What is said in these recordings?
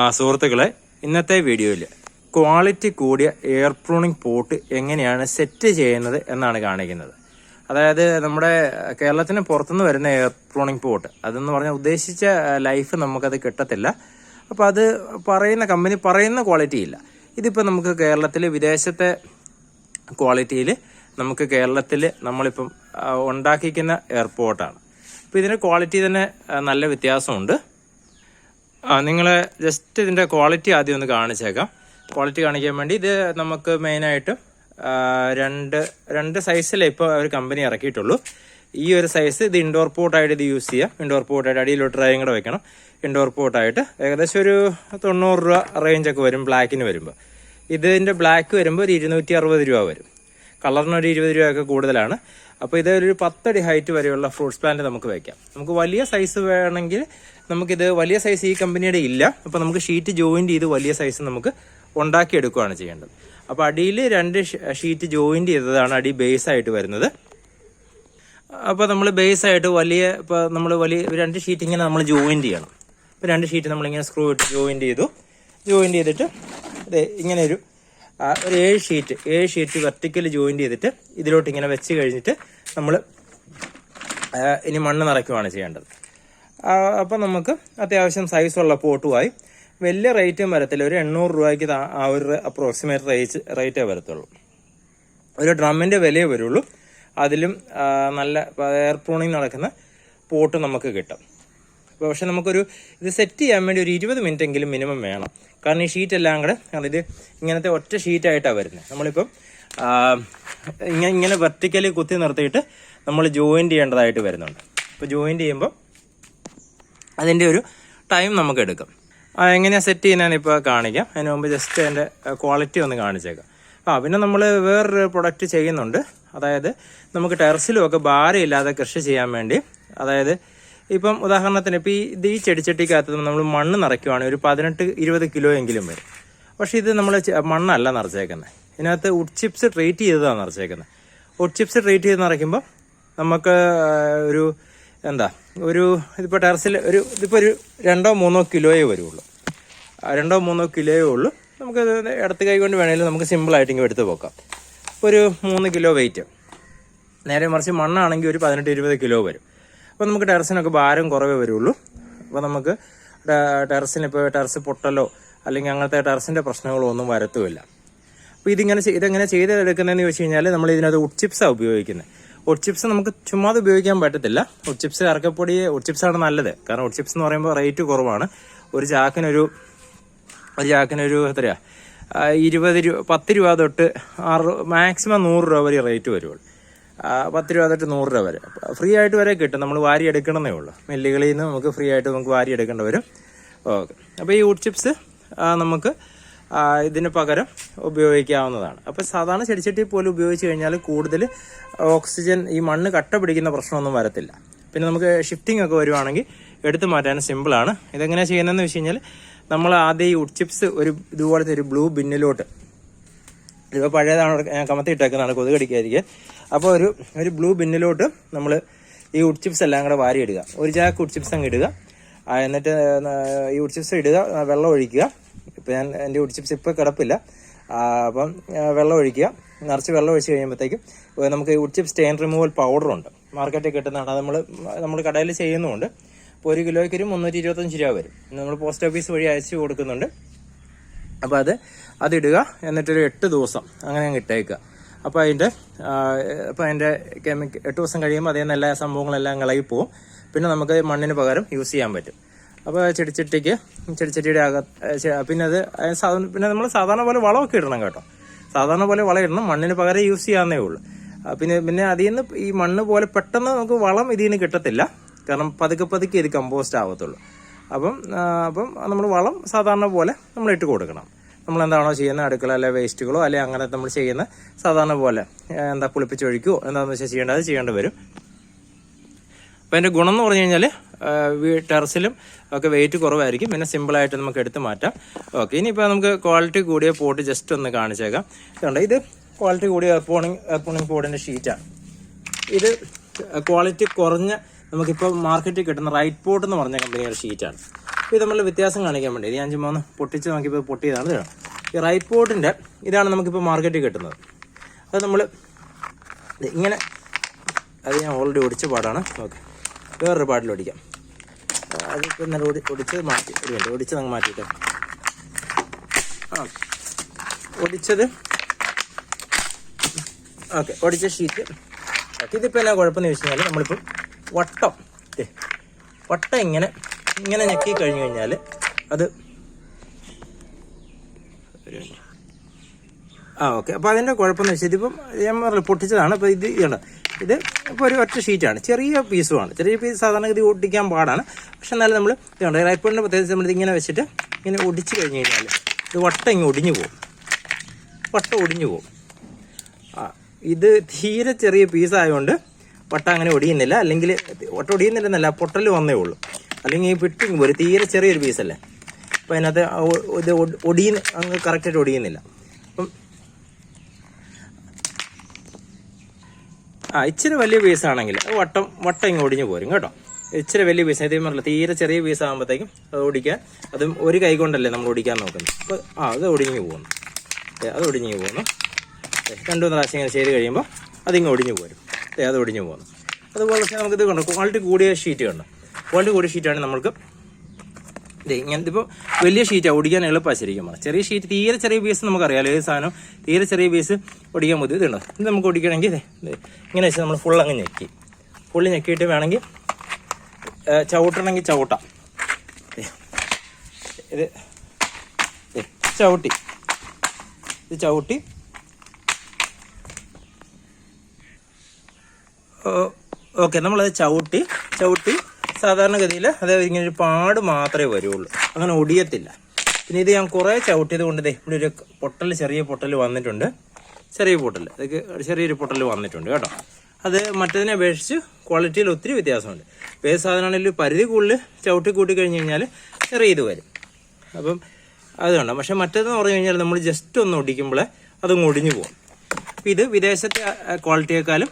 ആ സുഹൃത്തുക്കളെ ഇന്നത്തെ വീഡിയോയിൽ ക്വാളിറ്റി കൂടിയ എയർ പ്രൂണിംഗ് പോട്ട് എങ്ങനെയാണ് സെറ്റ് ചെയ്യുന്നത് എന്നാണ് കാണിക്കുന്നത്. അതായത് നമ്മുടെ കേരളത്തിന് പുറത്തുനിന്ന് വരുന്ന എയർ പ്രൂണിംഗ് പോട്ട് അതെന്ന് പറഞ്ഞാൽ ഉദ്ദേശിച്ച ലൈഫ് നമുക്കത് കിട്ടത്തില്ല. അപ്പോൾ അത് പറയുന്ന കമ്പനി പറയുന്ന ക്വാളിറ്റി ഇല്ല. ഇതിപ്പോൾ നമുക്ക് കേരളത്തിൽ വിദേശത്തെ ക്വാളിറ്റിയിൽ നമുക്ക് കേരളത്തിൽ നമ്മളിപ്പം ഉണ്ടാക്കിക്കുന്ന എയർപോർട്ടാണ് അപ്പോൾ ഇതിന്റെ ക്വാളിറ്റി തന്നെ നല്ല വ്യത്യാസമുണ്ട്. നിങ്ങൾ ജസ്റ്റ് ഇതിന്റെ ക്വാളിറ്റി ആദ്യം ഒന്ന് കാണിച്ചേക്കാം. ക്വാളിറ്റി കാണിക്കാൻ വേണ്ടി ഇത് നമുക്ക് മെയിനായിട്ടും രണ്ട് രണ്ട് സൈസിലേ ഇപ്പോൾ ഒരു കമ്പനി ഇറക്കിയിട്ടുള്ളൂ. ഈ ഒരു സൈസ് ഇത് ഇൻഡോർ പോർട്ടായിട്ട് ഇത് യൂസ് ചെയ്യാം. ഇൻഡോർ പോർട്ടായിട്ട് അടിയിലോട്ട് ഡ്രൈവിംഗ് കൂടെ വെക്കണം. ഇൻഡോർ പോർട്ടായിട്ട് ഏകദേശം ഒരു തൊണ്ണൂറ് രൂപ റേഞ്ചൊക്കെ വരും ബ്ലാക്കിന് വരുമ്പോൾ ഇതിന്റെ ബ്ലാക്ക് വരുമ്പോൾ ഒരു ഇരുന്നൂറ്റി അറുപത് രൂപ വരും. കളറിന് ഒരു ഇരുപത് രൂപയൊക്കെ കൂടുതലാണ്. അപ്പോൾ ഇതൊരു പത്തടി ഹൈറ്റ് വരെയുള്ള ഫ്രൂട്ട്സ് പ്ലാന്റ് നമുക്ക് വയ്ക്കാം നമുക്ക് വലിയ സൈസ് വേണമെങ്കിൽ നമുക്കിത് വലിയ സൈസ് ഈ കമ്പനിയുടെ ഇല്ല. അപ്പോൾ നമുക്ക് ഷീറ്റ് ജോയിന്റ് ചെയ്ത് വലിയ സൈസ് നമുക്ക് ഉണ്ടാക്കിയെടുക്കുകയാണ് ചെയ്യേണ്ടത്. അപ്പോൾ അടിയിൽ രണ്ട് ഷീറ്റ് ജോയിന്റ് ചെയ്തതാണ് അടി ബേസ് ആയിട്ട് വരുന്നത്. അപ്പോൾ നമ്മൾ ബേസ് ആയിട്ട് വലിയ ഇപ്പോൾ നമ്മൾ വലിയ രണ്ട് ഷീറ്റ് ഇങ്ങനെ നമ്മൾ ജോയിൻ ചെയ്യണം. അപ്പോൾ രണ്ട് ഷീറ്റ് നമ്മളിങ്ങനെ സ്ക്രൂ ഇട്ട് ജോയിൻ ചെയ്തു. ജോയിൻ ചെയ്തിട്ട് അതെ ഇങ്ങനെ ഒരു ഒരു ഏഴ് ഷീറ്റ് ഏഴ് ഷീറ്റ് വെർട്ടിക്കൽ ജോയിന്റ് ചെയ്തിട്ട് ഇതിലോട്ട് ഇങ്ങനെ വെച്ച് കഴിഞ്ഞിട്ട് നമ്മൾ ഇനി മണ്ണ് നിറയ്ക്കുകയാണ് ചെയ്യേണ്ടത്. അപ്പം നമുക്ക് അത്യാവശ്യം സൈസുള്ള പോട്ടുമായി വലിയ റേറ്റും വരത്തില്ല. ഒരു എണ്ണൂറ് രൂപയ്ക്ക് ആ ഒരു അപ്രോക്സിമേറ്റ് റേറ്റ് റേറ്റേ വരത്തുള്ളൂ. ഒരു ഡ്രമ്മിന്റെ വിലയേ വരുള്ളൂ. അതിലും നല്ല എയർ പ്രൂണിങ് നടക്കുന്ന പോട്ട് നമുക്ക് കിട്ടും. അപ്പോൾ പക്ഷെ നമുക്കൊരു ഇത് സെറ്റ് ചെയ്യാൻ വേണ്ടി ഒരു ഇരുപത് മിനിറ്റ് എങ്കിലും മിനിമം വേണം. കാരണം ഈ ഷീറ്റ് എല്ലാം കൂടെ കാരണം ഇത് ഇങ്ങനത്തെ ഒറ്റ ഷീറ്റായിട്ടാണ് വരുന്നത് നമ്മളിപ്പം ഇങ്ങനെ ഇങ്ങനെ വെർട്ടിക്കലി കുത്തി നിർത്തിയിട്ട് നമ്മൾ ജോയിന്റ് ചെയ്യേണ്ടതായിട്ട് വരുന്നുണ്ട്. അപ്പോൾ ജോയിന്റ് ചെയ്യുമ്പോൾ അതിന്റെ ഒരു ടൈം നമുക്ക് എടുക്കും. എങ്ങനെയാണ് സെറ്റ് ചെയ്യുന്നതാണ് ഇപ്പോൾ കാണിക്കാം. അതിന് മുമ്പ് ജസ്റ്റ് അതിന്റെ ക്വാളിറ്റി ഒന്ന് കാണിച്ചേക്കാം. ആ പിന്നെ നമ്മൾ വേറൊരു പ്രൊഡക്റ്റ് ചെയ്യുന്നുണ്ട്. അതായത് നമുക്ക് ടെറസിലും ഒക്കെ ഭാരമില്ലാതെ കൃഷി ചെയ്യാൻ വേണ്ടി. അതായത് ഇപ്പം ഉദാഹരണത്തിന് ഇപ്പോൾ ഈ ഇത് ഈ ചെടിച്ചട്ടിക്കകത്ത് നമ്മൾ മണ്ണ് നിറയ്ക്കുവാണെങ്കിൽ ഒരു പതിനെട്ട് ഇരുപത് കിലോ എങ്കിലും വരും. പക്ഷേ ഇത് നമ്മൾ മണ്ണല്ല നിറച്ചേക്കുന്നത് ഇതിനകത്ത് വുഡ് ചിപ്സ് ട്രീറ്റ് ചെയ്തതാണ് നിറച്ചേക്കുന്നത് വുഡ് ചിപ്സ് ട്രീറ്റ് ചെയ്ത് നിറയ്ക്കുമ്പോൾ നമുക്ക് ഒരു എന്താ ഒരു ഇതിപ്പോൾ ടെറസിൽ ഒരു ഇതിപ്പോൾ ഒരു രണ്ടോ മൂന്നോ കിലോയേ വരുള്ളൂ. രണ്ടോ മൂന്നോ കിലോയേ ഉള്ളൂ. നമുക്ക് ഇടത്ത് കൈ കൊണ്ട് വേണമെങ്കിലും നമുക്ക് സിമ്പിളായിട്ട് ഇങ്ങനെ എടുത്ത് പോക്കാം ഒരു മൂന്ന് കിലോ വെയിറ്റ് നേരെ മറിച്ച് മണ്ണാണെങ്കിൽ ഒരു പതിനെട്ട് ഇരുപത് കിലോ വരും. അപ്പോൾ നമുക്ക് ടെറസിനൊക്കെ ഭാരം കുറവേ വരുള്ളൂ. അപ്പോൾ നമുക്ക് ടെറസിന് ഇപ്പോൾ ടെറസ് പൊട്ടലോ അല്ലെങ്കിൽ അങ്ങനത്തെ ടെറസിന്റെ പ്രശ്നങ്ങളോ ഒന്നും വരത്തുമില്ല. അപ്പോൾ ഇതിങ്ങനെ ഇതെങ്ങനെ ചെയ്തെടുക്കുന്നതെന്ന് ചോദിച്ചു കഴിഞ്ഞാൽ നമ്മൾ ഇതിനകത്ത് ഉഡ് ചിപ്സാണ് ഉപയോഗിക്കുന്നത് ഉഡ് ചിപ്സ് നമുക്ക് ചുമ്മാതെ ഉപയോഗിക്കാൻ പറ്റത്തില്ല. ഒട്ട് ചിപ്സ് ഇറക്കപ്പൊടി ഒട്ട് ചിപ്സാണ് നല്ലത്. കാരണം ഒട്ട് ചിപ്സ് എന്ന് പറയുമ്പോൾ റേറ്റ് കുറവാണ്. ഒരു ചാക്കിനൊരു ഒരു ചാക്കിനൊരു എത്രയാ ഇരുപത് രൂപ പത്ത് രൂപ തൊട്ട് ആറ് മാക്സിമം നൂറ് രൂപ വരെ റേറ്റ് വരുള്ളൂ. പത്ത് രൂപ തൊട്ട് നൂറ് രൂപ വരെ. ഫ്രീ ആയിട്ട് വരെ കിട്ടും. നമ്മൾ വാരി എടുക്കണമെന്നേ ഉള്ളൂ. മില്ലുകളിൽ നിന്ന് നമുക്ക് ഫ്രീ ആയിട്ട് നമുക്ക് വാരി എടുക്കേണ്ടി വരും. ഓക്കെ അപ്പോൾ ഈ വുഡ് ചിപ്സ് നമുക്ക് ഇതിന് പകരം ഉപയോഗിക്കാവുന്നതാണ്. അപ്പോൾ സാധാരണ ചെടിച്ചട്ടി പോലും ഉപയോഗിച്ച് കഴിഞ്ഞാൽ കൂടുതൽ ഓക്സിജൻ ഈ മണ്ണ് കട്ട പിടിക്കുന്ന പ്രശ്നമൊന്നും വരത്തില്ല. പിന്നെ നമുക്ക് ഷിഫ്റ്റിംഗ് ഒക്കെ വരുവാണെങ്കിൽ എടുത്തു മാറ്റാൻ സിമ്പിളാണ് ഇതെങ്ങനെയാണ് ചെയ്യുന്നതെന്ന് വെച്ച് കഴിഞ്ഞാൽ നമ്മൾ ആദ്യം ഈ ഉഡ് ചിപ്സ് ഒരു ഇതുപോലത്തെ ഒരു ബ്ലൂ ബിന്നിലോട്ട് ഇതിപ്പോൾ പഴയതാണ് ഞാൻ കമത്തി ഇട്ടേക്കുന്നതാണ് കൊതുക് കടിക്കാതിരിക്കാൻ അപ്പോൾ ഒരു ഒരു ബ്ലൂ ബിന്നിലോട്ട് നമ്മൾ ഈ ഉഡ് ചിപ്സ് എല്ലാം കൂടെ വാരി ഇടുക ഒരു ചാക്ക് ഉഡ് ചിപ്സ് അങ്ങ് ഇടുക. എന്നിട്ട് ഈ ഉഡ് ചിപ്സ് ഇടുക വെള്ളം ഒഴിക്കുക. ഇപ്പം ഞാൻ എന്റെ വുഡ് ചിപ്സ് ഇപ്പോൾ കിടപ്പില്ല. അപ്പം വെള്ളം ഒഴിക്കുക. നിറച്ച് വെള്ളം ഒഴിച്ച് കഴിയുമ്പോഴത്തേക്കും നമുക്ക് ചിപ്സ് സ്റ്റെയിൻ റിമൂവൽ പൗഡറുണ്ട് മാർക്കറ്റിൽ കിട്ടുന്നതാണ്. അത് നമ്മൾ നമ്മൾ കടയിൽ ചെയ്യുന്നുമുണ്ട്. അപ്പോൾ ഒരു കിലോയ്ക്ക് ഒരു മുന്നൂറ്റി ഇരുപത്തഞ്ച് രൂപ വരും. നമ്മൾ പോസ്റ്റ് ഓഫീസ് വഴി അയച്ചു കൊടുക്കുന്നുണ്ട്. അപ്പോൾ അത് അതിടുക. എന്നിട്ടൊരു എട്ട് ദിവസം അങ്ങനെ ഇട്ടേക്കുക. അപ്പോൾ അതിന്റെ അപ്പോൾ അതിന്റെ കെമിക്കൽ എട്ട് ദിവസം കഴിയുമ്പോൾ അതിൽ നല്ല സംഭവങ്ങളെല്ലാം ഇളകി പോവും പിന്നെ നമുക്ക് മണ്ണിന് പകരം യൂസ് ചെയ്യാൻ പറ്റും. അപ്പോൾ ചെടിച്ചട്ടിക്ക് ചെടിച്ചട്ടിയുടെ അകത്ത് പിന്നെ അത് സാധാരണ പിന്നെ നമ്മൾ സാധാരണ പോലെ വളമൊക്കെ ഇടണം കേട്ടോ. സാധാരണ പോലെ വളം ഇടണം മണ്ണിന് പകരം യൂസ് ചെയ്യാവുന്നേ ഉള്ളൂ. പിന്നെ പിന്നെ അതിൽ നിന്ന് ഈ മണ്ണ് പോലെ പെട്ടെന്ന് നമുക്ക് വളം ഇതിൽ നിന്ന് കിട്ടത്തില്ല. കാരണം പതുക്കെ പതുക്കെ ഇത് കമ്പോസ്റ്റ് ആവത്തുള്ളൂ. അപ്പം അപ്പം നമ്മൾ വളം സാധാരണ പോലെ നമ്മൾ ഇട്ട് കൊടുക്കണം. നമ്മൾ എന്താണോ ചെയ്യുന്ന അടുക്കള അല്ലെ വേസ്റ്റുകളോ അല്ലെ അങ്ങനെ നമ്മൾ ചെയ്യുന്ന സാധാരണ പോലെ എന്താ പുളിപ്പിച്ചൊഴിക്കുകയോ എന്താണെന്ന് വെച്ചാൽ ചെയ്യേണ്ടത് ചെയ്യേണ്ടി വരും. അപ്പോൾ അതിന്റെ ഗുണം എന്ന് പറഞ്ഞു കഴിഞ്ഞാൽ ടെറസിലും ഒക്കെ വെയിറ്റ് കുറവായിരിക്കും. പിന്നെ സിമ്പിളായിട്ട് നമുക്ക് എടുത്ത് മാറ്റാം. ഓക്കെ ഇനിയിപ്പോൾ നമുക്ക് ക്വാളിറ്റി കൂടിയ പോട്ട് ജസ്റ്റ് ഒന്ന് കാണിച്ചേക്കാം. ഇതുണ്ട് ഇത് ക്വാളിറ്റി കൂടിയ എയർപോണിങ് എയർപോണിങ് പോഡിന്റെ ഷീറ്റാണ് ഇത് ക്വാളിറ്റി കുറഞ്ഞ നമുക്കിപ്പോൾ മാർക്കറ്റിൽ കിട്ടുന്ന റൈറ്റ് പോട്ട് എന്ന് പറഞ്ഞ കമ്പനിയുടെ ഷീറ്റാണ് ഇത് നമ്മൾ വ്യത്യാസം കാണിക്കാൻ വേണ്ടി ഇത് ഞാൻ ചുമ്മാ ഒന്ന് പൊട്ടിച്ച് നോക്കിയപ്പോൾ പൊട്ടിയതാണ് ഇതാണ് കണ്ടോ. ഈ റൈറ്റ് പോട്ടിന്റെ ഇതാണ് നമുക്കിപ്പോൾ മാർക്കറ്റിൽ കിട്ടുന്നത്. അത് നമ്മൾ ഇങ്ങനെ അത് ഞാൻ ഓൾറെഡി ഒടിച്ച പാടാണ്. ഓക്കെ വേറൊരു പാട്ടിൽ ഓടിക്കാം. അതിപ്പോൾ ഇന്നലെ ഓടി ഒടിച്ചത് മാറ്റി ഒരു മിനിറ്റ് ഓടിച്ച് നമുക്ക് മാറ്റിയിട്ട്. ആ ഒടിച്ചത് ഓക്കെ ഒടിച്ച ഷീറ്റ്. ഓക്കെ ഇതിപ്പോൾ എന്നാ കുഴപ്പമെന്ന് ചോദിച്ചു കഴിഞ്ഞാൽ നമ്മളിപ്പോൾ വട്ടം വട്ടം ഇങ്ങനെ ഇങ്ങനെ ഞെക്കി കഴിഞ്ഞു കഴിഞ്ഞാൽ അത് ആ ഓക്കെ അപ്പോൾ അതിന്റെ കുഴപ്പമെന്ന് വെച്ചാൽ ഇതിപ്പം ഞാൻ പറഞ്ഞു പൊട്ടിച്ചതാണ് അപ്പോൾ ഇത് ഇതുണ്ട്? ഇത് ഇപ്പോൾ ഒരു ഒറ്റ ഷീറ്റാണ് ചെറിയ പീസുമാണ് ചെറിയ പീസ് സാധാരണഗതി ഒട്ടിക്കാൻ പാടാണ്. പക്ഷെ എന്നാലും നമ്മൾ ഇതുണ്ട്. റൈപ്പോണിന്റെ പ്രത്യേകിച്ച് നമ്മൾ ഇതിങ്ങനെ വെച്ചിട്ട് ഇങ്ങനെ ഒടിച്ച് കഴിഞ്ഞ് കഴിഞ്ഞാൽ ഇത് വട്ടം ഇങ്ങനെ ഒടിഞ്ഞു പോകും. വട്ടം ഒടിഞ്ഞു പോകും. ഇത് തീരെ ചെറിയ പീസായതുകൊണ്ട് വട്ട അങ്ങനെ ഒടിയുന്നില്ല. അല്ലെങ്കിൽ വട്ടം ഒടിയുന്നില്ലെന്നല്ല പൊട്ടൽ വന്നേ ഉള്ളൂ. അല്ലെങ്കിൽ ഈ പിട്ടിങ് പോലെ തീരെ ചെറിയൊരു പീസല്ലേ അപ്പോൾ അതിനകത്ത് ഇത് ഒടി- ഒടിയുന്ന അങ്ങ് കറക്റ്റായിട്ട് ഒടിയുന്നില്ല. അപ്പം ആ ഇച്ചിരി വലിയ പീസാണെങ്കിൽ അത് വട്ടം വട്ടം ഇങ്ങ് ഒടിഞ്ഞു പോരും കേട്ടോ. ഇച്ചിരി വലിയ പീസ് ഇതേ പറഞ്ഞില്ല തീരെ ചെറിയ പീസ് ആകുമ്പോഴത്തേക്കും അത് ഓടിക്കാൻ അതും ഒരു കൈ കൊണ്ടല്ലേ നമ്മൾ ഓടിക്കാൻ നോക്കുന്നത്. അപ്പോൾ ആ അത് ഒടിഞ്ഞു പോകുന്നു. അത് ഒടിഞ്ഞു പോകുന്നു. രണ്ടു മൂന്ന് പ്രാവശ്യം ഇങ്ങനെ ചെയ്ത് കഴിയുമ്പോൾ അതിങ്ങ് ഒടിഞ്ഞു പോരും. അതെ ഒടിഞ്ഞു പോകുന്നു. അതുപോലെ തന്നെ നമുക്കിത് കണ്ടോ ക്വാളിറ്റി കൂടിയ ഷീറ്റ് കണ്ടോ? ക്വാളിറ്റി കൂടിയ ഷീറ്റാണ് നമ്മൾക്ക് ഇങ്ങനത്തെ ഇപ്പോൾ വലിയ ഷീറ്റാണ് ഓടിക്കാൻ എളുപ്പമാണ് ശരിക്കും പറഞ്ഞാൽ ചെറിയ ഷീറ്റ് തീരെ ചെറിയ പീസ് നമുക്കറിയാലോ ഏത് സാധനം തീരെ ചെറിയ പീസ് ഓടിക്കാൻ പോയി ഇതുണ്ടോ ഇത് നമുക്ക് ഓടിക്കണമെങ്കിൽ ഇങ്ങനെ വെച്ചാൽ നമ്മൾ ഫുൾ അങ്ങ് ഞെക്കി. ഫുള്ള് ഞെക്കിയിട്ട് വേണമെങ്കിൽ ചവിട്ടണമെങ്കിൽ ചവിട്ടാം. ഇത് ചവിട്ടി. ഇത് ചവിട്ടി. ഓക്കെ നമ്മളത് ചവിട്ടി ചവിട്ടി. സാധാരണഗതിയിൽ അതായത് ഇങ്ങനെ ഒരു പാട് മാത്രമേ വരുള്ളൂ. അങ്ങനെ ഒടിയത്തില്ല. പിന്നെ ഇത് ഞാൻ കുറേ ചവിട്ടിയത് കൊണ്ട് ഇവിടെ ഒരു പൊട്ടൽ ചെറിയ പൊട്ടൽ വന്നിട്ടുണ്ട്. ചെറിയ പൊട്ടൽ. അതൊക്കെ ചെറിയൊരു പൊട്ടൽ വന്നിട്ടുണ്ട് കേട്ടോ. അത് മറ്റതിനെ അപേക്ഷിച്ച് ക്വാളിറ്റിയിൽ ഒത്തിരി വ്യത്യാസമുണ്ട്. ഏത് സാധനമാണെങ്കിൽ പരിധി കൂടുതൽ ചവിട്ടി കൂട്ടി കഴിഞ്ഞ് കഴിഞ്ഞാൽ ചെറിയ ഇത് വരും. അപ്പം അത് കണ്ടോ പക്ഷെ മറ്റേതെന്ന് പറഞ്ഞു കഴിഞ്ഞാൽ നമ്മൾ ജസ്റ്റ് ഒന്ന് ഒടിക്കുമ്പോൾ അതൊന്ന് ഒടിഞ്ഞു പോകും. അപ്പം ഇത് വിദേശത്തെ ക്വാളിറ്റിയേക്കാളും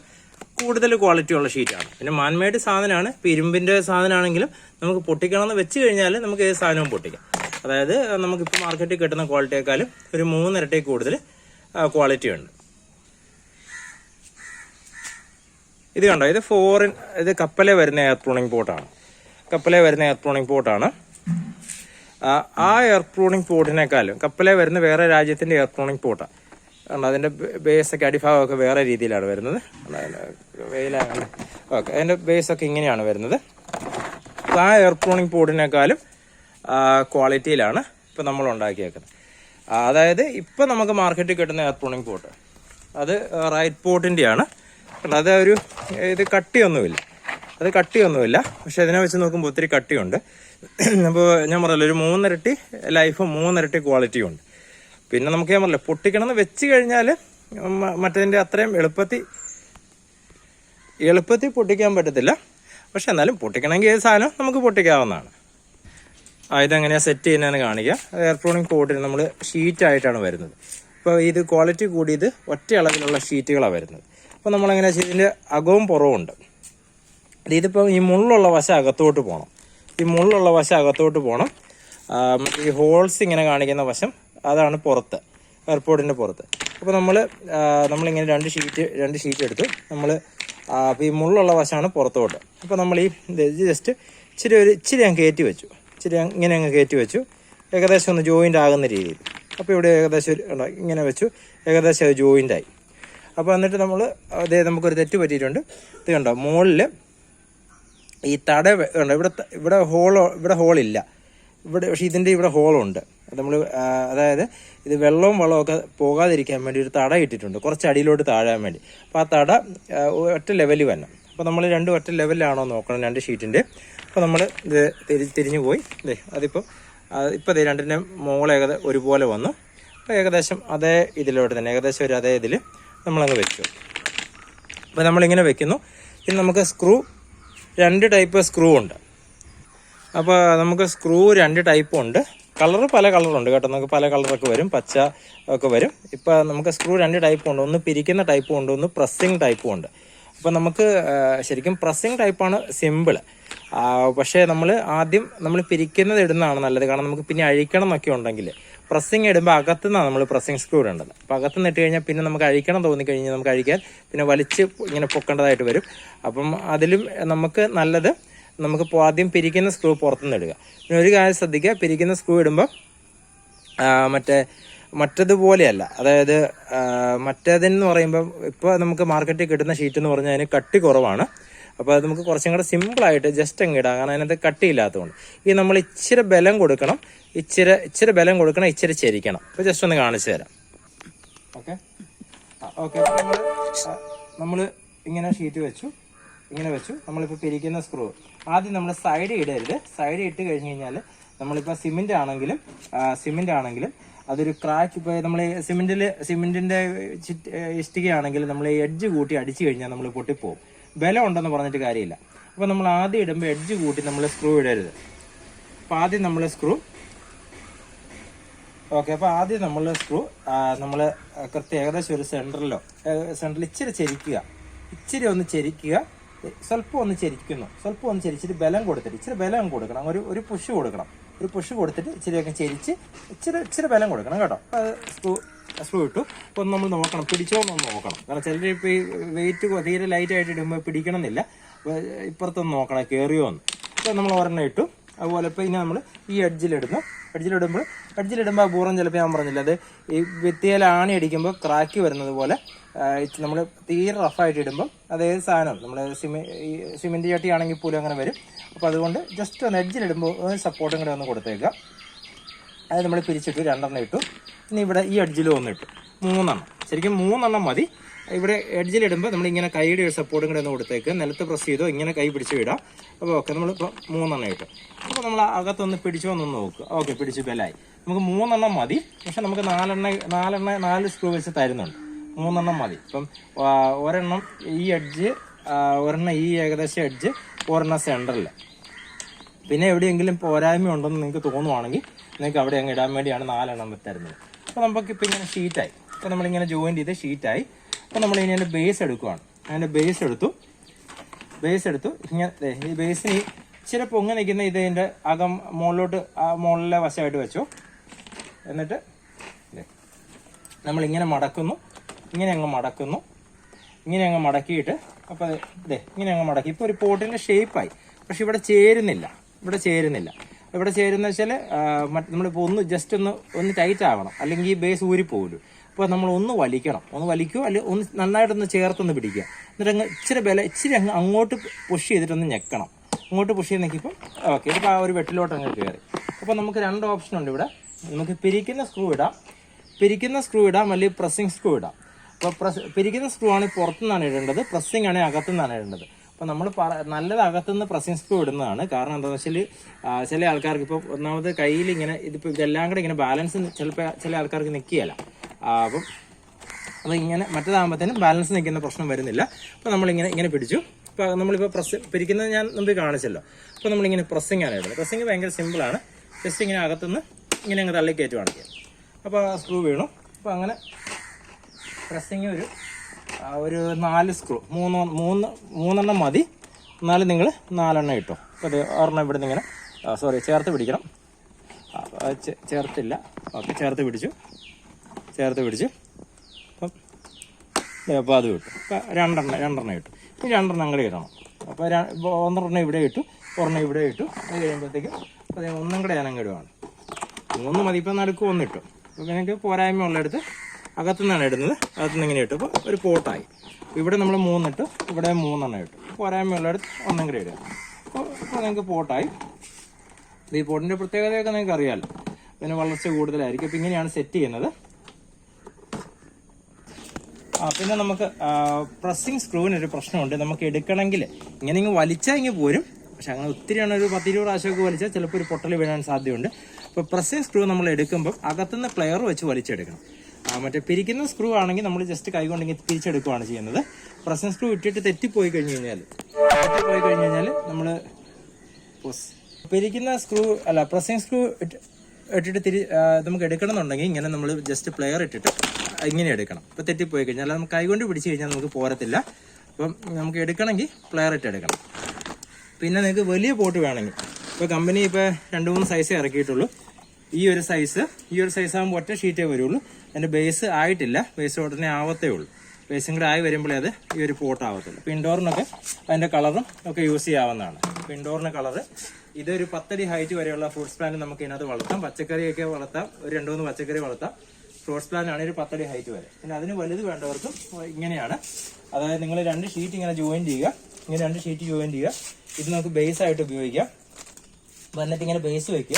കൂടുതൽ ക്വാളിറ്റി ഉള്ള ഷീറ്റാണ് പിന്നെ മാൻമേഡ് സാധനമാണ്. ഇപ്പം ഇരുമ്പിന്റെ സാധനമാണെങ്കിലും നമുക്ക് പൊട്ടിക്കണമെന്ന് വെച്ച് കഴിഞ്ഞാൽ നമുക്ക് ഏത് സാധനവും പൊട്ടിക്കാം. അതായത് നമുക്കിപ്പോൾ മാർക്കറ്റിൽ കിട്ടുന്ന ക്വാളിറ്റിയേക്കാളും ഒരു മൂന്നിരട്ടി കൂടുതൽ ക്വാളിറ്റി ഉണ്ട്. ഇത് കണ്ടോ? ഇത് ഫോറിൻ ഇത് കപ്പലെ വരുന്ന എയർ പ്രൂണിംഗ് പോട്ടാണ് കപ്പലെ വരുന്ന എയർ പ്രൂണിംഗ് പോട്ടാണ് ആ എയർ പ്രൂണിംഗ് പോട്ടിനേക്കാളും കപ്പലെ വരുന്ന വേറെ രാജ്യത്തിന്റെ എയർ പ്രൂണിംഗ് പോട്ടാണ് കാരണം അതിന്റെ ബേസൊക്കെ അടിഭാഗമൊക്കെ വേറെ രീതിയിലാണ് വരുന്നത്. വെയിലാണ് ഓക്കെ അതിന്റെ ബേസൊക്കെ ഇങ്ങനെയാണ് വരുന്നത്. അപ്പോൾ ആ എയർ ബോർഡിനേക്കാളും ക്വാളിറ്റിയിലാണ് ഇപ്പോൾ നമ്മൾ ഉണ്ടാക്കിയേക്കുന്നത്. അതായത് ഇപ്പം നമുക്ക് മാർക്കറ്റിൽ കിട്ടുന്ന എയർ പ്രൂണിംഗ് പോട്ട് അത് റൈറ്റ് പോട്ടിന്റെയാണ് അത് ഒരു ഇത് കട്ടിയൊന്നുമില്ല. അത് കട്ടിയൊന്നുമില്ല. പക്ഷെ അതിനെ വെച്ച് നോക്കുമ്പോൾ ഒത്തിരി കട്ടിയുണ്ട്. അപ്പോൾ ഞാൻ പറഞ്ഞല്ലോ ഒരു മൂന്നിരട്ടി ലൈഫും മൂന്നിരട്ടി ക്വാളിറ്റിയും ഉണ്ട്. പിന്നെ നമുക്ക് ഞാൻ പറഞ്ഞില്ല പൊട്ടിക്കണമെന്ന് വെച്ച് കഴിഞ്ഞാൽ മറ്റതിന്റെ അത്രയും എളുപ്പത്തിൽ എളുപ്പത്തിൽ പൊട്ടിക്കാൻ പറ്റത്തില്ല. പക്ഷെ എന്നാലും പൊട്ടിക്കണമെങ്കിൽ ഏത് സാധനം നമുക്ക് പൊട്ടിക്കാവുന്നതാണ്. ആ ഇതെങ്ങനെയാണ് സെറ്റ് ചെയ്യുന്നതെന്ന് കാണിക്കുക എയർ പ്രൂണിംഗ് കോട്ടിന് നമ്മൾ ഷീറ്റായിട്ടാണ് വരുന്നത്. അപ്പോൾ ഇത് ക്വാളിറ്റി കൂടിയത് ഒറ്റ അളവിലുള്ള ഷീറ്റുകളാണ് വരുന്നത്. അപ്പോൾ നമ്മളെങ്ങനെ ഇതിന്റെ അകവും പുറവും ഉണ്ട്. അത് ഇതിപ്പോൾ ഈ മുള്ളുള്ള വശം അകത്തോട്ട് പോകണം ഈ മുള്ളുള്ള വശം അകത്തോട്ട് പോകണം ഈ ഹോൾസ് ഇങ്ങനെ കാണിക്കുന്ന വശം അതാണ് പുറത്ത് എയർപോർട്ടിന്റെ പുറത്ത്. അപ്പോൾ നമ്മൾ നമ്മളിങ്ങനെ രണ്ട് ഷീറ്റ് രണ്ട് ഷീറ്റ് എടുത്ത്. നമ്മൾ അപ്പോൾ ഈ മുള്ളുള്ള വശമാണ് പുറത്തോട്ട്. അപ്പോൾ നമ്മൾ ഈ ജസ്റ്റ് ഇച്ചിരി ഒരു ഇച്ചിരി അങ്ങ് കയറ്റി വെച്ചു. ഇച്ചിരി ഇങ്ങനെ അങ്ങ് കയറ്റി വെച്ചു. ഏകദേശം ഒന്ന് ജോയിന്റ് ആകുന്ന രീതിയിൽ. അപ്പോൾ ഇവിടെ ഏകദേശം ഒരു ഇങ്ങനെ വെച്ചു. ഏകദേശം അത് ജോയിന്റ് ആയി. അപ്പോൾ എന്നിട്ട് നമ്മൾ അതേ നമുക്കൊരു തെറ്റ് പറ്റിയിട്ടുണ്ട്. ഇത് കണ്ടോ മുകളിൽ ഈ തട കണ്ടോ ഇവിടെ ഇവിടെ ഹോളോ ഇവിടെ ഹോളില്ല ഇവിടെ പക്ഷേ ഇതിന്റെ ഇവിടെ ഹോളുണ്ട്. നമ്മൾ അതായത് ഇത് വെള്ളവും വളവും ഒക്കെ പോകാതിരിക്കാൻ വേണ്ടി ഒരു തട ഇട്ടിട്ടുണ്ട്. കുറച്ച് അടിയിലോട്ട് താഴാൻ വേണ്ടി. അപ്പോൾ ആ തട ഒറ്റ ലെവലിൽ വരണം അപ്പോൾ നമ്മൾ രണ്ട് ഒറ്റ ലെവലിലാണോ നോക്കണം രണ്ട് ഷീറ്റിന്റെ അപ്പോൾ നമ്മൾ ഇത് തിരി തിരിഞ്ഞു പോയി. ഇതേ അതിപ്പോൾ ഇപ്പോൾ ഇത് രണ്ടിന്റെ മോളേകത ഏകദേശം ഒരുപോലെ വന്നു. അപ്പോൾ ഏകദേശം അതേ ഇതിലോട്ട് തന്നെ ഏകദേശം ഒരു അതേ ഇതിൽ നമ്മളങ്ങ് വെച്ചു. അപ്പോൾ നമ്മളിങ്ങനെ വെക്കുന്നു. ഇനി നമുക്ക് സ്ക്രൂ രണ്ട് ടൈപ്പ് സ്ക്രൂ ഉണ്ട്. അപ്പോൾ നമുക്ക് സ്ക്രൂ രണ്ട് ടൈപ്പും ഉണ്ട്. കളർ പല കളറുണ്ട് കേട്ടോ. നമുക്ക് പല കളറൊക്കെ വരും. പച്ച ഒക്കെ വരും. ഇപ്പോൾ നമുക്ക് സ്ക്രൂ രണ്ട് ടൈപ്പും ഉണ്ട്. ഒന്ന് പിരിക്കുന്ന ടൈപ്പും ഉണ്ട്. ഒന്ന് പ്രസ്സിങ് ടൈപ്പും ഉണ്ട്. അപ്പോൾ നമുക്ക് ശരിക്കും പ്രസ്സിങ് ടൈപ്പാണ് സിമ്പിൾ പക്ഷേ നമ്മൾ ആദ്യം നമ്മൾ പിരിക്കുന്നത് ഇടുന്നതാണ് നല്ലത്. കാരണം നമുക്ക് പിന്നെ അഴിക്കണം എന്നൊക്കെ ഉണ്ടെങ്കിൽ പ്രസ്സിങ് ഇടുമ്പോൾ അകത്തുനിന്നാണ് നമ്മൾ പ്രസ്സിങ് സ്ക്രൂ ഇടേണ്ടത്. അപ്പോൾ അകത്ത് നിന്ന് ഇട്ട് കഴിഞ്ഞാൽ പിന്നെ നമുക്ക് അഴിക്കണം തോന്നിക്കഴിഞ്ഞാൽ നമുക്ക് അഴിക്കാൻ പിന്നെ വലിച്ച് ഇങ്ങനെ പൊക്കേണ്ടതായിട്ട് വരും. അപ്പം അതിലും നമുക്ക് നല്ലത് നമുക്ക് ഇപ്പോൾ ആദ്യം പിരിക്കുന്ന സ്ക്രൂ പുറത്തുനിന്ന് ഇടുക. പിന്നെ ഒരു കാര്യം ശ്രദ്ധിക്കുക പിരിക്കുന്ന സ്ക്രൂ ഇടുമ്പോൾ മറ്റേ മറ്റതുപോലെയല്ല. അതായത് മറ്റേതെന്ന് പറയുമ്പോൾ ഇപ്പോൾ നമുക്ക് മാർക്കറ്റിൽ കിട്ടുന്ന ഷീറ്റ് എന്ന് പറഞ്ഞാൽ അതിന് കട്ടി കുറവാണ്. അപ്പോൾ അത് നമുക്ക് കുറച്ചും കൂടെ സിമ്പിളായിട്ട് ജസ്റ്റ് അങ്ങ് ഇടാം. കാരണം അതിനകത്ത് കട്ടിയില്ലാത്തതുകൊണ്ട് ഈ നമ്മൾ ഇച്ചിരി ബലം കൊടുക്കണം. ഇച്ചിരി ഇച്ചിരി ബലം കൊടുക്കണം ഇച്ചിരി ചരിക്കണം. അപ്പോൾ ജസ്റ്റ് ഒന്ന് കാണിച്ചു തരാം. ഓക്കെ ഓക്കെ നമ്മൾ ഇങ്ങനെ ഷീറ്റ് വെച്ചു. ഇങ്ങനെ വെച്ചു. നമ്മളിപ്പോൾ പിരിക്കുന്ന സ്ക്രൂ ആദ്യം നമ്മൾ സൈഡ് ഇടരുത്. സൈഡ് ഇട്ട് കഴിഞ്ഞ് കഴിഞ്ഞാൽ നമ്മളിപ്പോൾ സിമെന്റ് ആണെങ്കിലും സിമെന്റ് ആണെങ്കിലും അതൊരു ക്രാക്ക് ഇപ്പോൾ നമ്മൾ സിമെന്റിൽ സിമെന്റിന്റെ ഇഷ്ടികയാണെങ്കിൽ നമ്മൾ എഡ്ജ് കൂട്ടി അടിച്ചു കഴിഞ്ഞാൽ നമ്മൾ പൊട്ടിപ്പോവും. ബലം ഉണ്ടെന്ന് പറഞ്ഞിട്ട് കാര്യമില്ല. അപ്പോൾ നമ്മൾ ആദ്യം ഇടുമ്പോൾ എഡ്ജ് കൂട്ടി നമ്മൾ സ്ക്രൂ ഇടരുത്. അപ്പോൾ ആദ്യം നമ്മൾ സ്ക്രൂ ഓക്കെ അപ്പോൾ ആദ്യം നമ്മൾ സ്ക്രൂ നമ്മൾ കൃത്യം ഏകദേശം ഒരു സെന്ററിലോ സെന്ററിൽ ഇച്ചിരി ചെരിക്കുക. ഇച്ചിരി ഒന്ന് ചെരിക്കുക. സ്വല്പം ഒന്ന് ചെരിക്കുന്നു. സ്വല്പം ഒന്ന് ചെരിച്ചിട്ട് ബലം കൊടുത്തിട്ട് ഇച്ചിരി ബലം കൊടുക്കണം. ഒരു ഒരു പുഷ് കൊടുക്കണം. ഒരു പുഷ് കൊടുത്തിട്ട് ഇച്ചിരിയൊക്കെ ചെരിച്ച് ഇച്ചിരി ഇച്ചിരി ബലം കൊടുക്കണം കേട്ടോ. സ്ക്രൂ സ്ക്രൂ ഇട്ടു. അപ്പോൾ നമ്മൾ നോക്കണം. പിടിച്ചോന്നൊന്ന് നോക്കണം. കാരണം ചിലർ ഇപ്പോൾ ഈ വെയിറ്റ് തീരെ ലൈറ്റ് ആയിട്ട് ഇടുമ്പോൾ പിടിക്കണമെന്നില്ല. ഇപ്പുറത്തൊന്ന് നോക്കണം. കയറിയോ എന്ന് അപ്പോൾ നമ്മൾ ഒരെണ്ണം ഇട്ടു. അതുപോലെ ഇപ്പോൾ ഇനി നമ്മൾ ഈ എഡ്ജിലിടുന്നു എഡ്ജിലിടുമ്പോൾ എഡ്ജിലിടുമ്പോൾ ബൂറം ചിലപ്പോൾ ഞാൻ പറഞ്ഞില്ല അത് ഈ ഭിത്തിയിൽ ആണി അടിക്കുമ്പോൾ ക്രാക്ക് വരുന്നത് പോലെ നമ്മൾ തീരെ റഫായിട്ട് ഇടുമ്പോൾ അതേ സാധനം നമ്മൾ സിമെ സിമെന്റ് ചട്ടിയാണെങ്കിൽ പോലും അങ്ങനെ വരും. അപ്പോൾ അതുകൊണ്ട് ജസ്റ്റ് ഒന്ന് എഡ്ജിലിടുമ്പോൾ സപ്പോർട്ടും കൂടെ ഒന്ന് കൊടുത്തേക്കുക അത് നമ്മൾ പിരിച്ചിട്ട് രണ്ടെണ്ണം ഇട്ടു. ഇനി ഇവിടെ ഈ എഡ്ജിലും ഒന്ന് ഇട്ടു. മൂന്നെണ്ണം. ശരിക്കും മൂന്നെണ്ണം മതി. ഇവിടെ എഡ്ജിലിടുമ്പോൾ നമ്മൾ ഇങ്ങനെ കൈയുടെ ഒരു സപ്പോർട്ടും കൂടെ ഒന്ന് കൊടുത്തേക്ക്. നിലത്ത് പ്രസ് ചെയ്തോ ഇങ്ങനെ കൈ പിടിച്ച് വിടാം. അപ്പോൾ ഓക്കെ നമ്മൾ ഇപ്പോൾ മൂന്നെണ്ണം ഇട്ടു. അപ്പോൾ നമ്മൾ അകത്തൊന്ന് പിടിച്ചോ ഒന്ന് നോക്കുക ഓക്കെ പിടിച്ചു ബലായി നമുക്ക് മൂന്നെണ്ണം മതി. പക്ഷെ നമുക്ക് നാലെണ്ണ നാലെണ്ണ നാല് സ്ക്രൂ വെച്ച് തരുന്നുണ്ട്. മൂന്നെണ്ണം മതി. ഇപ്പം ഒരെണ്ണം ഈ എഡ്ജ് ഒരെണ്ണം ഈ ഏകദേശം എഡ്ജ് ഒരെണ്ണം സെന്ററിൽ പിന്നെ എവിടെയെങ്കിലും പോരായ്മ ഉണ്ടെന്ന് നിങ്ങൾക്ക് തോന്നുവാണെങ്കിൽ നിങ്ങൾക്ക് അവിടെ അങ്ങ് ഇടാൻ വേണ്ടിയാണ് നാലെണ്ണം തരുന്നത്. അപ്പോൾ നമുക്ക് ഇപ്പം ഇങ്ങനെ ഷീറ്റായി അപ്പോൾ നമ്മളിങ്ങനെ ജോയിൻ ചെയ്ത് ഷീറ്റായി അപ്പോൾ നമ്മൾ ഇനി ബേസ് എടുക്കുവാണ്. അതിന്റെ ബേസ് എടുത്തു. ബേസ് എടുത്തു. ഇങ്ങനെ ഈ ബേസിന് ഇച്ചിരി പൊങ്ങി നിൽക്കുന്ന ഇത് ഇതിന്റെ അകം മുകളിലോട്ട് ആ മുകളിലെ വശമായിട്ട് വെച്ചു. എന്നിട്ട് നമ്മളിങ്ങനെ മടക്കുന്നു. ഇങ്ങനെ അങ്ങ് മടക്കുന്നു. ഇങ്ങനെ അങ്ങ് മടക്കിയിട്ട് അപ്പോൾ ഇതേ ഇങ്ങനെ അങ്ങ് മടക്കി. ഇപ്പോൾ ഒരു പോട്ടിന്റെ ഷേപ്പായി പക്ഷെ ഇവിടെ ചേരുന്നില്ല. ഇവിടെ ചേരുന്നില്ല. ഇവിടെ ചേരുന്ന വെച്ചാൽ നമ്മളിപ്പോൾ ഒന്ന് ജസ്റ്റ് ഒന്ന് ഒന്ന് ടൈറ്റ് ആവണം. അല്ലെങ്കിൽ ഈ ബേസ് ഊരിപ്പോകും അപ്പോൾ നമ്മൾ ഒന്ന് വലിക്കണം. ഒന്ന് വലിക്കുക അല്ലെങ്കിൽ ഒന്ന് നന്നായിട്ടൊന്ന് ചേർത്തൊന്ന് പിടിക്കുക. എന്നിട്ട് അങ്ങ് ഇച്ചിരി ബല ഇച്ചിരി അങ്ങ് അങ്ങോട്ട് പുഷ് ചെയ്തിട്ടൊന്ന് ഞെക്കണം. അങ്ങോട്ട് പുഷ് ചെയ്ത് നിൽക്കിയപ്പോൾ ഓക്കെ ഇതിപ്പോൾ ആ ഒരു വെട്ടിലോട്ട് അങ്ങ് കയറി അപ്പോൾ നമുക്ക് രണ്ട് ഓപ്ഷൻ ഉണ്ട് ഇവിടെ. നമുക്ക് പിരിക്കുന്ന സ്ക്രൂ ഇടാം. പിരിക്കുന്ന സ്ക്രൂ ഇടാം അല്ലെങ്കിൽ പ്രസ്സിങ് സ്ക്രൂ ഇടാം. അപ്പോൾ പ്രസ് പിരിക്കുന്ന സ്ക്രൂ ആണ് പുറത്തുനിന്നാണ് ഇടേണ്ടത് പ്രസ്സിങ് ആണ് അകത്തുനിന്നാണ് ഇടേണ്ടത്. അപ്പോൾ നമ്മൾ പറ നല്ലത് അകത്തുനിന്ന് പ്രസ്സിങ് സ്ക്രൂ ഇടുന്നതാണ്. കാരണം എന്താണെന്ന് വെച്ചാൽ ചില ആൾക്കാർക്ക് ഇപ്പോൾ ഒന്നാമത് കയ്യിൽ ഇങ്ങനെ ഇതിപ്പോൾ ഇതെല്ലാം കൂടെ ഇങ്ങനെ ബാലൻസ് ചിലപ്പോൾ ചില ആൾക്കാർക്ക് നിൽക്കുകയല്ല അപ്പം അപ്പോൾ ഇങ്ങനെ മറ്റേതാകുമ്പോഴത്തേനും ബാലൻസ് നിൽക്കുന്ന പ്രശ്നം വരുന്നില്ല. അപ്പോൾ നമ്മളിങ്ങനെ ഇങ്ങനെ പിടിച്ചു. ഇപ്പോൾ നമ്മളിപ്പോൾ പ്രസ് പിരിക്കുന്നത് ഞാൻ മുമ്പ് കാണിച്ചല്ലോ. അപ്പോൾ നമ്മളിങ്ങനെ പ്രസ്സിങ് ആണ് ഇടുന്നത്. പ്രസ്സിങ് ഭയങ്കര സിമ്പിളാണ് ജസ്റ്റ് ഇങ്ങനെ അകത്തുനിന്ന് ഇങ്ങനെ അങ്ങ് തള്ളി അപ്പോൾ അപ്പോൾ സ്ക്രൂ വീണു. അപ്പോൾ അങ്ങനെ പ്രസ്സിങ് ഒരു ഒരു നാല് സ്ക്രൂ മൂന്ന് മൂന്ന് മൂന്നെണ്ണം മതി. എന്നാലും നിങ്ങൾ നാലെണ്ണം ഇട്ടോ. അപ്പോൾ അത് ഒരെണ്ണം ഇവിടെ നിന്ന് ഇങ്ങനെ സോറി ചേർത്ത് പിടിക്കണം. ചേർത്തില്ല. ഓക്കെ ചേർത്ത് പിടിച്ചു. ചേർത്ത് പിടിച്ചു. അപ്പം അപ്പോൾ അത് അപ്പോൾ രണ്ടെണ്ണം രണ്ടെണ്ണം ഇട്ടു ഇനി രണ്ടെണ്ണം അങ്ങോട്ട് ഇടണം. അപ്പോൾ ഒന്നെണ്ണം ഇവിടെ ഇട്ടു ഒരെണ്ണം ഇവിടെ ഇട്ടു. അത് കഴിയുമ്പോഴത്തേക്കും അപ്പോൾ ഒന്നും കൂടെ ഞാൻ അങ്ങോട്ട് വേണം മൂന്ന് മതി ഇപ്പം നടുക്ക് ഒന്നിട്ടു. അപ്പോൾ നിങ്ങൾക്ക് പോരായ്മ ഉള്ളിടത്ത് അകത്തുനിന്നാണ് ഇടുന്നത്. അകത്തുനിന്ന് ഇങ്ങനെ ഇട്ടു അപ്പോൾ ഒരു പോട്ടായി ഇവിടെ നമ്മൾ മൂന്നിട്ട് ഇവിടെ മൂന്നെണ്ണം ഇട്ടു. പോരായ്മ ഉള്ളിടത്ത് ഒന്നും കൂടി ഇടുക. അപ്പോൾ അപ്പോൾ നിങ്ങൾക്ക് പോട്ടായി. ഈ പോട്ടിന്റെ പ്രത്യേകതയൊക്കെ നിങ്ങൾക്ക് അറിയാമല്ലോ അതിന് വളർച്ച കൂടുതലായിരിക്കും. അപ്പോൾ ഇങ്ങനെയാണ് സെറ്റ് ചെയ്യുന്നത്. ആ പിന്നെ നമുക്ക് പ്രസ്സിങ് സ്ക്രൂവിന് ഒരു പ്രശ്നമുണ്ട്. നമുക്ക് എടുക്കണമെങ്കിൽ ഇങ്ങനെ ഇങ്ങ് വലിച്ചാൽ ഇങ്ങ് പോരും. പക്ഷെ അങ്ങനെ ഒത്തിരിയാണ് ഒരു പത്തിരുപത് പ്രാവശ്യമൊക്കെ വലിച്ചാൽ ചിലപ്പോൾ ഒരു പൊട്ടൽ വീഴാൻ സാധ്യതയുണ്ട്. അപ്പോൾ പ്രസ്സിങ് സ്ക്രൂ നമ്മൾ എടുക്കുമ്പോൾ അകത്തുനിന്ന് പ്ലെയർ വെച്ച് വലിച്ചെടുക്കണം. മറ്റേ പിരിക്കുന്ന സ്ക്രൂ ആണെങ്കിൽ നമ്മൾ ജസ്റ്റ് കൈ കൊണ്ടെങ്കിൽ തിരിച്ചെടുക്കുകയാണ് ചെയ്യുന്നത്. പ്രസൻസ് സ്ക്രൂ ഇട്ടിട്ട് തെറ്റിപ്പോയി കഴിഞ്ഞ് കഴിഞ്ഞാൽ തെറ്റിപ്പോയി കഴിഞ്ഞ് കഴിഞ്ഞാൽ നമ്മൾ പിരിക്കുന്ന സ്ക്രൂ അല്ല പ്രസൻസ് സ്ക്രൂ ഇട്ടിട്ട് തിരി നമുക്ക് എടുക്കണമെന്നുണ്ടെങ്കിൽ ഇങ്ങനെ നമ്മൾ ജസ്റ്റ് പ്ലെയർ ഇട്ടിട്ട് ഇങ്ങനെ എടുക്കണം. ഇപ്പോൾ തെറ്റിപ്പോയി കഴിഞ്ഞാൽ നമുക്ക് കൈകൊണ്ട് പിടിച്ച് കഴിഞ്ഞാൽ നമുക്ക് പോരത്തില്ല. അപ്പം നമുക്ക് എടുക്കണമെങ്കിൽ പ്ലെയറിട്ട് എടുക്കണം. പിന്നെ നിങ്ങൾക്ക് വലിയ പോട്ട് വേണമെങ്കിൽ. ഇപ്പോൾ കമ്പനി ഇപ്പോൾ രണ്ട് മൂന്ന് സൈസേ ഇറക്കിയിട്ടുള്ളൂ. ഈ ഒരു സൈസ് ഈ ഒരു സൈസ് ആകുമ്പോൾ ഒറ്റ ഷീറ്റേ വരുള്ളൂ. അതിന്റെ ബേസ് ആയിട്ടില്ല. ബേസ് ഉടനെ ആവത്തേ ഉള്ളൂ. ബേസും കൂടെ ആയി വരുമ്പോഴേ അത് ഈ ഒരു പോട്ട് ആവത്തുള്ളൂ. പിൻഡോറിനൊക്കെ അതിന്റെ കളറും ഒക്കെ യൂസ് ചെയ്യാവുന്നതാണ്. പിൻഡോറിന്റെ കളറ് ഇതൊരു പത്തടി ഹൈറ്റ് വരെയുള്ള ഫ്രൂട്ട്സ് പ്ലാന്റ് നമുക്ക് ഇതിനകത്ത് വളർത്താം. പച്ചക്കറിയൊക്കെ വളർത്താം. ഒരു രണ്ട് മൂന്ന് പച്ചക്കറി വളർത്താം. ഫ്രൂട്ട്സ് പ്ലാന്റ് ആണ് ഒരു പത്തടി ഹൈറ്റ് വരെ. പിന്നെ അതിന് വലുത് വേണ്ടവർക്കും ഇങ്ങനെയാണ്. അതായത് നിങ്ങൾ രണ്ട് ഷീറ്റ് ഇങ്ങനെ ജോയിൻ ചെയ്യുക. ഇങ്ങനെ രണ്ട് ഷീറ്റ് ജോയിൻ ചെയ്യുക. ഇത് നമുക്ക് ബേസ് ആയിട്ട് ഉപയോഗിക്കാം. എന്നിട്ട് ഇങ്ങനെ ബേസ് വെക്കുക.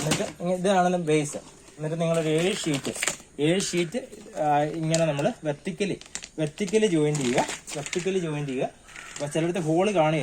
എന്നിട്ട് ഇങ്ങ- ഇതാണ് ബേസ് എന്നിട്ട് നിങ്ങളൊരു ഏഴ് ഷീറ്റ് ഏഴ് ഷീറ്റ് ഇങ്ങനെ നമ്മൾ വെർട്ടിക്കലി വെർട്ടിക്കലി ജോയിൻ ചെയ്യുക. വെർട്ടിക്കലി ജോയിൻ ചെയ്യുക. അപ്പോൾ ചിലടത്ത് ഹോൾ കാണുക